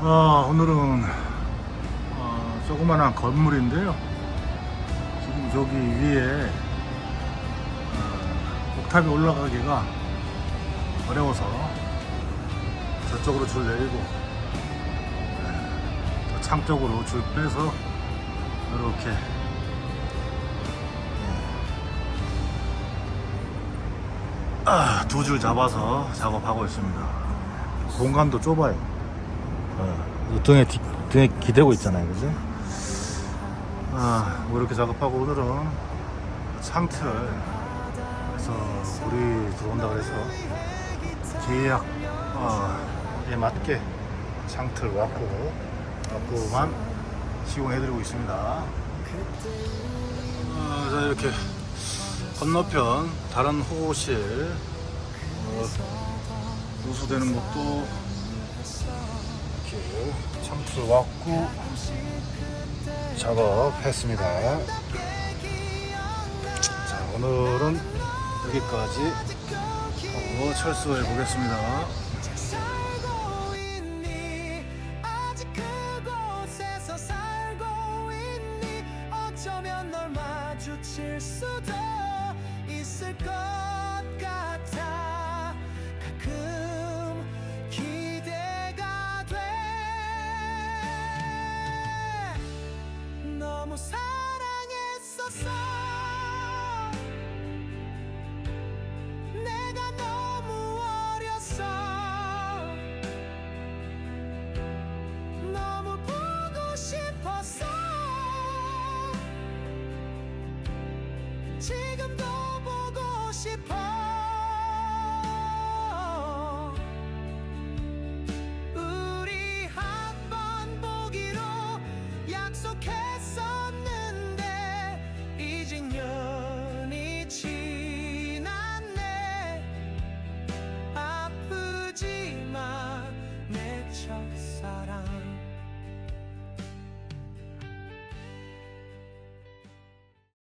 아, 오늘은 어, 조그만한 건물인데요. 지금 저기 위에 어, 옥탑이 올라가기가 어려워서 저쪽으로 줄 내리고 네, 저창 쪽으로 줄 빼서 이렇게 아, 두 줄 잡아서 작업하고 있습니다. 공간도 좁아요. 어, 등에, 기, 등에 기대고 있잖아요, 그죠? 아, 뭐 이렇게 작업하고 오늘은 창틀, 그래서 우리 들어온다 그래서 계약에 맞게 창틀 왔고, 왔고만 시공해드리고 있습니다. 아, 자, 이렇게 건너편 다른 호실 어, 누수되는 것도 이렇게 창틀 왔고 작업했습니다. 자 오늘은 여기까지 하고 철수해 보겠습니다. 마주칠 수도 있을 것 너무 사랑했었어. 내가 너무 어렸어. 너무 보고 싶었어. 지금도 보고 싶어